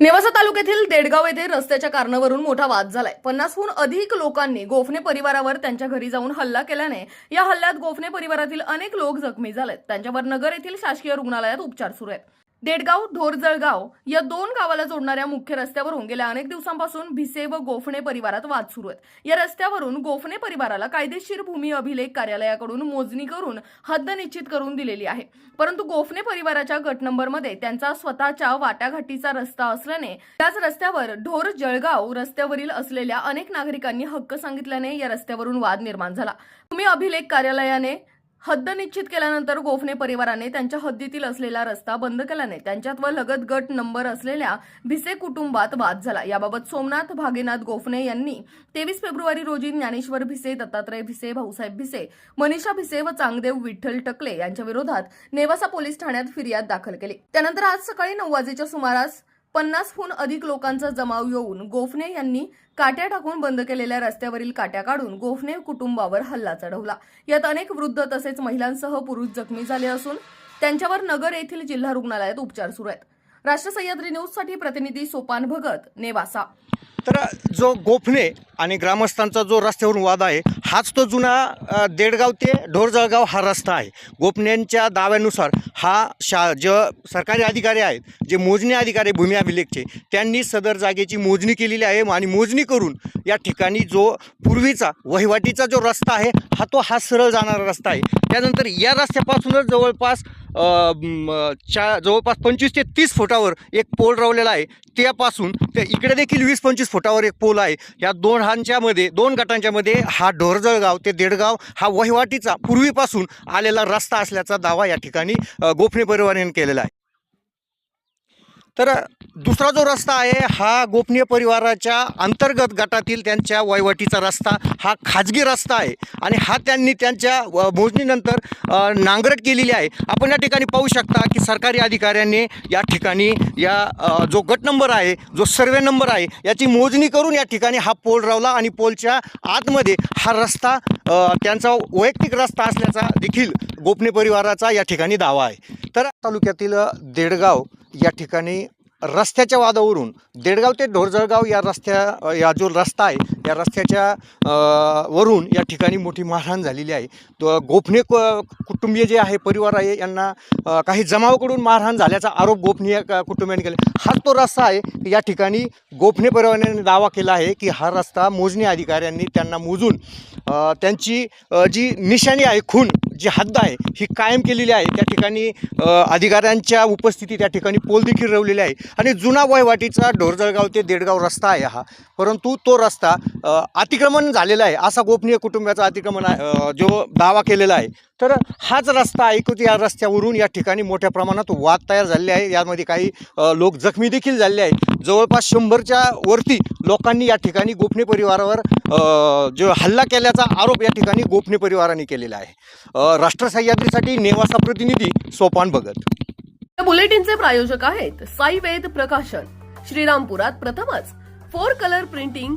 नेवासा तालुक्यातील देडगाव येथे रस्त्याच्या कारणावरून मोठा वाद झालाय. पन्नासहून अधिक लोकांनी गोफणे परिवारावर त्यांच्या घरी जाऊन हल्ला केल्याने या हल्ल्यात गोफणे परिवारातील अनेक लोक जखमी झालेत. त्यांच्यावर नगर येथील शासकीय रुग्णालयात उपचार सुरू आहेत. देडगाव ढोरजळगाव या दोन गावाला जोडणाऱ्या मुख्य रस्त्यावरून गेल्या अनेक दिवसांपासून भिसे व गोफणे परिवारात वाद सुरू आहेत. या रस्त्यावरून गोफणे परिवाराला कायदेशीर भूमी अभिलेख कार्यालयाकडून मोजणी करून हद्द निश्चित करून दिलेली आहे. परंतु गोफणे परिवाराच्या गट नंबरमध्ये त्यांचा स्वतःच्या वाटाघाटीचा रस्ता असल्याने त्याच रस्त्यावर ढोर जळगाव रस्त्यावरील असलेल्या अनेक नागरिकांनी हक्क सांगितल्याने या रस्त्यावरून वाद निर्माण झाला. भूमी अभिलेख कार्यालयाने हद्द निश्चित केल्यानंतर गोफणे परिवाराने त्यांच्या हद्दीतील असलेला रस्ता बंद केल्याने त्यांच्यात व लगत गट नंबर असलेल्या भिसे कुटुंबात वाद झाला. याबाबत सोमनाथ भागेनाथ गोफणे यांनी तेवीस फेब्रुवारी रोजी ज्ञानेश्वर भिसे दत्तात्रय भिसे भाऊसाहेब भिसे मनीषा भिसे व चांगदेव विठ्ठल टकले यांच्या विरोधात नेवासा पोलीस ठाण्यात फिर्याद दाखल केली. त्यानंतर आज सकाळी नऊ वाजेच्या सुमारास पन्नासहून अधिक लोकांचा जमाव येऊन गोफणे यांनी काट्या टाकून बंद केलेल्या रस्त्यावरील काट्या काढून गोफणे कुटुंबावर हल्ला चढवला. यात अनेक वृद्ध तसेच महिलांसह पुरुष जखमी झाले असून त्यांच्यावर नगर येथील जिल्हा रुग्णालयात उपचार सुरू आहेत. राष्ट्र सह्याद्री न्यूजसाठी प्रतिनिधी सोपान भगत नेवासा. तर जो गोफणे आणि ग्रामस्थांचा जो रस्त्यावरून वाद आहे हाच तो जुना देडगाव ते ढोरजळगाव हा रस्ता आहे. गोपण्यांच्या दाव्यानुसार हा शा ज सरकारी अधिकारी आहेत जे मोजणी अधिकारी भूमी अभिलेखचे त्यांनी सदर जागेची मोजणी केलेली आहे आणि मोजणी करून या ठिकाणी जो पूर्वीचा वहिवाटीचा जो रस्ता आहे हा तो हा सरळ जाणारा रस्ता आहे. त्यानंतर या रस्त्यापासूनच जवळपास च्या जवळपास पंचवीस ते तीस फुटावर एक पोल रवलेला आहे. त्यापासून त्या इकडे देखील वीस पंचवीस फुटावर एक पोल आहे. या दोन हांच्यामध्ये दोन गटांच्यामध्ये हा ढोरजळगाव ते देडगाव हा वहिवाटीचा पूर्वीपासून आलेला रस्ता असल्याचा दावा या ठिकाणी गोफणे परिवाराने केलेला आहे. तर दुसरा जो रस्ता आहे हा गोपनीय परिवाराच्या अंतर्गत गटातील त्यांच्या वहिवाटीचा रस्ता हा खाजगी रस्ता आहे आणि हा त्यांनी त्यांच्या व- मोजणीनंतर नांगरट केलेली आहे. आपण या ठिकाणी पाहू शकता की सरकारी अधिकाऱ्यांनी या ठिकाणी या जो गट नंबर आहे जो सर्वे नंबर आहे याची मोजणी करून या ठिकाणी हा पोल रावला आणि पोलच्या आतमध्ये हा रस्ता त्यांचा वैयक्तिक रस्ता असल्याचा देखील गोपनीय परिवाराचा या ठिकाणी दावा आहे. तर तालुक्यातील देडगाव या ठिकाणी रस्त्याच्या वादावरून देडगाव ते ढोरजळगाव या रस्त्या या जो रस्ता आहे या रस्त्याच्या वरून या ठिकाणी मोठी मारहाण झालेली आहे. तो गोपनीय क- कुटुंबीय जे आहे परिवार आहे यांना काही जमावाकडून मारहाण झाल्याचा आरोप गोपनीय कुटुंबियांनी केला. हाच तो रस्ता आहे या ठिकाणी गोपनीय परिवाराने दावा केला आहे की हा रस्ता मोजणी अधिकाऱ्यांनी त्यांना मोजून त्यांची जी निशाणी आहे खून जी हद्द आहे ही कायम केलेली आहे. त्या ठिकाणी अधिकाऱ्यांच्या उपस्थिती त्या ठिकाणी पोल देखील रवलेली आहे. आणि जुना वयवाटीचा ढोरजळगाव ते देडगाव रस्ता आहे हा. परंतु तो रस्ता अतिक्रमण झालेला आहे. असा गोपनीय कुटुंबाचा अतिक्रमण आहे, जो दावा केलेला आहे. तर हाच रस्ता ऐकूत या रस्त्यावरून या ठिकाणी मोठ्या प्रमाणात वाद तयार झाले आहे. यामध्ये काही लोक जखमी देखील झालेले आहेत. जवळपास शंभरच्या वरती लोकांनी या ठिकाणी गोपनीय परिवारावर जो हल्ला केल्याचा आरोप या ठिकाणी गोपनीय परिवाराने केलेला आहे. राष्ट्रसह्याद्रीसाठी राष्ट्र सह्याद्रीसाठी नेवासा प्रतिनिधी सोपान भगत. बुलेटिनचे प्रायोजक आहेत साई वेद प्रकाशन. श्रीरामपुरात प्रथमच फोर कलर प्रिंटिंग